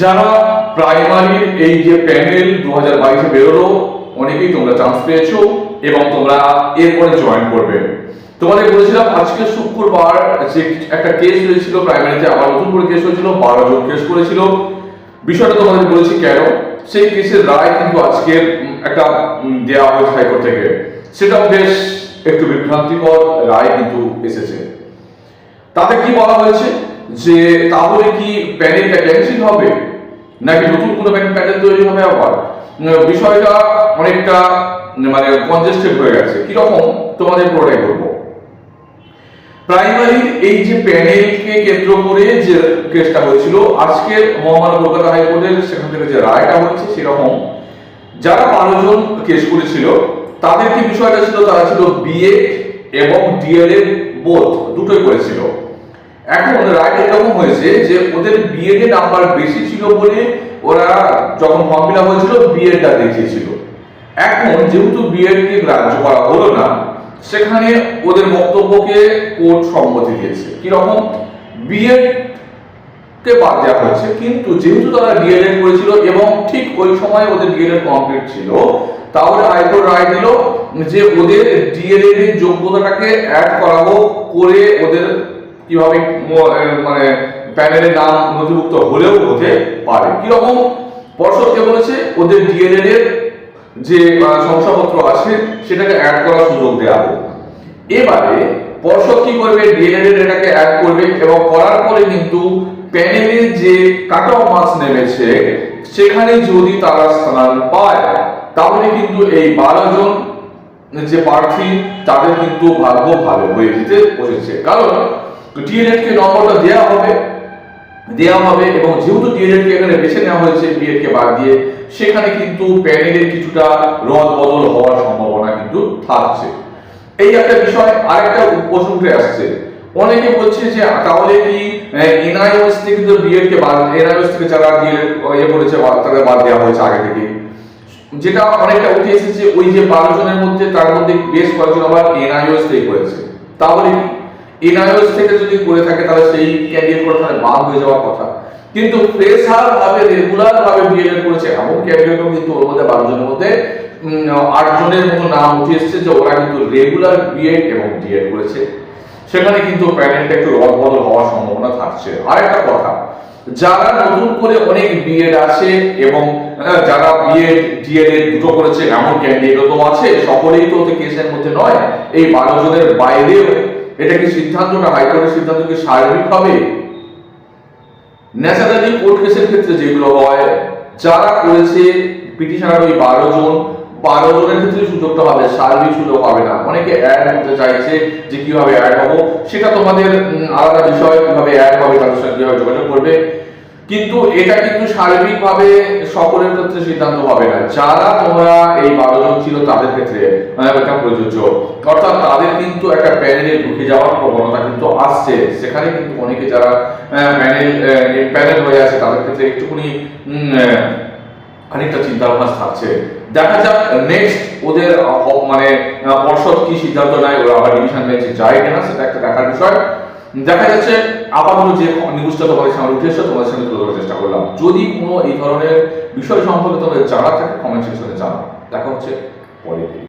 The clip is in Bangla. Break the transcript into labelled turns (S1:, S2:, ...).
S1: যারা প্রাইমারির এই যে প্যানেল দু হাজার বাইশে বেরোলো, অনেকেই তোমরা চান্স পেয়েছ এবং তোমরা এরপরে জয়েন করবে। তোমাদের বলেছিলাম আজকে শুক্রবার যে একটা কেস হয়েছিল প্রাইমারিতে আবার নতুন করে কেস হয়েছিল, বারো জন কেস করেছিল। বিষয়টা তোমাদের বলেছি কেন? সেই কেসের রায় কিন্তু আজকে একটা দেওয়া হয়েছে হাইকোর্ট থেকে। সেটাও বেশ একটু বিভ্রান্তিকর রায় কিন্তু এসেছে। তাতে কি বলা হয়েছে? যে তাহলে কি প্যানেলটা ক্যান্সেল হবে? নাকি নতুন কোনো প্যানেল তৈরি হবে আবার? বিষয়টা অনেকটা মানে কনজেস্টেড হয়ে গেছে। কীরকম? তোমাদের পুরোটাই বলব। প্রাইমারির এই যে প্যানেলকে কেন্দ্র করে যে কেসটা হয়েছিল, আজকে মহামান্য কলকাতা হাইকোর্টের সেখান থেকে যে রায়টা হয়েছে সেরকম। যারা বারো জন কেস করেছিল, তাদের কি বিষয়টা ছিল? তারা ছিল বিএ এবং ডিএলএড বোধ দুটোই করেছিল। এখন এরকম হয়েছে যে ওদের বিএড এর নাম্বার বেশি ছিল বলে ওরা যখন ফর্ম ফিল হয়েছিল বিএডটা দেখিয়েছিল। এখন যেহেতু বিএড কে গ্রাহ্য করা হলো না, সেখানে ওদের বক্তব্যকে কোর্ট সম্মতি দিয়েছে। কীরকম? বিএড কে বাদ দেওয়া হয়েছে, কিন্তু যেহেতু তারা ডিএলএড করেছিল এবং ঠিক ওই সময় ওদের ডিএলএড কমপ্লিট ছিল, তাহলে হাইকোর্ট রায় দিল যে ওদের ডিএলএড এর যোগ্যতাটাকে অ্যাড করাবো করে ওদের কীভাবে মানে প্যানেলের নাম নথিভুক্ত হলেও হতে পারে। কীরকম? পর্ষদকে বলেছে, ওদের ডিএলএড এর যে শংসাপত্র আছে, সেটাকে অ্যাড করার সুযোগ দেওয়া হোক। এবারে পর্ষদ কি করবে? ডিএলএড এটাকে অ্যাড করবে এবং করার পরে কিন্তু প্যানেলের যে কাট অফ মার্কস নেমেছে, সেখানে যদি তারা স্থান পায়, তাহলে কিন্তু এই বারো জন যে প্রার্থী, তাদের কিন্তু ভাগ্য ভালো হয়ে যেতে বসেছে। কারণ ডিএলএড কে নম্বরটা দেওয়া হবে। দেওয়া হবে এবং যেহেতু কে এখানে বেছে নেওয়া হয়েছে বিএড কে বাদ দিয়ে, সেখানে কিন্তু প্যানেলের কিছুটা রদ বদল হওয়ার সম্ভাবনা কিন্তু থাকছে। এই একটা বিষয়, আরেকটা প্রশ্ন উঠে আসছে। অনেকে বলছে যে, তাহলে কি এনআইওএস থেকে তো কে বাদ এনআইওএস থেকে যারা ডিএলএড ইয়ে করেছে তাদের বাদ দেওয়া হয়েছে আগে থেকে যেটা অনেকটা উঠে এসেছে, ওই যে বারো জনের মধ্যে, তার মধ্যে বেশ কয়েকজন আবার এনআইওএস থেকে করেছে। তাহলে এনআইওএস থেকে যদি করে থাকে, তাহলে সেই ক্যান্ডিডেট তাহলে বাদ হয়ে যাওয়ার কথা। কিন্তু ফ্রেশার ভাবে রেগুলার ভাবে বিএড করেছে, এমন ক্যান্ডিডেটও কিন্তু ওর মধ্যে বারো জনের মধ্যে আট জনের মতো নাম উঠে এসেছে যে ওরা কিন্তু রেগুলার বিএড এবং ডিএড করেছে। সেখানে কিন্তু প্যানেলটা একটু রদবদল হওয়ার সম্ভাবনা থাকছে। আরেকটা কথা, যারা নতুন করে অনেক বিএড আছে এবং যারা বিএড ডিএড দুটো করেছে, এমন ক্যান্ডিডেটও তো আছে, সকলেই তো ওতে কেসের মধ্যে নয়, এই বারো জনের বাইরেও এটা কি সিদ্ধান্তটা হাইকোর্টের সিদ্ধান্ত কি সার্বিক হবে ন্যাশনালি কোর্ট কেসের ক্ষেত্রে যেগুলো হয়, যারা করেছে পিটিশনার ওই বারো জন, বারো জনের ক্ষেত্রে সুযোগটা হবে সার্বিক সুযোগ হবে না। অনেকে অ্যাড হতে চাইছে যে কীভাবে অ্যাড হব, সেটা তোমাদের আলাদা বিষয়, কীভাবে অ্যাড হবে, তাদের সঙ্গে কীভাবে যোগাযোগ করবে। কিন্তু এটা কিন্তু সার্বিকভাবে সকলের ক্ষেত্রে সিদ্ধান্ত হবে না। যারা তোমরা এই বারো জন ছিল তাদের ক্ষেত্রে এটা প্রযোজ্য। অর্থাৎ তাদের কিন্তু একটা প্যানেলে ঢুকে যাওয়ার প্রবণতা কিন্তু আসছে। সেখানে কিন্তু অনেকে যারা প্যানেল প্যানেল হয়ে আছে তাদের ক্ষেত্রে একটুখানি উম, আহ, খানিকটা চিন্তা ভাবনা থাকছে। দেখা যাক নেক্সট ওদের মানে পর্ষদ কি সিদ্ধান্ত নেয় ওরা আবার ডিভিশন বেঞ্চে যায় কিনা সেটা একটা দেখার বিষয়। দেখা যাচ্ছে আপাতত যে নিউজটা তোমাদের সামনে উঠে এসেছে তোমাদের সামনে তুলে চেষ্টা করলাম। যদি কোনো এই ধরনের বিষয় সম্পর্কে তোমাদের জানা থাকে কমেন্ট সেকশনে জানাও। দেখা হচ্ছে পরে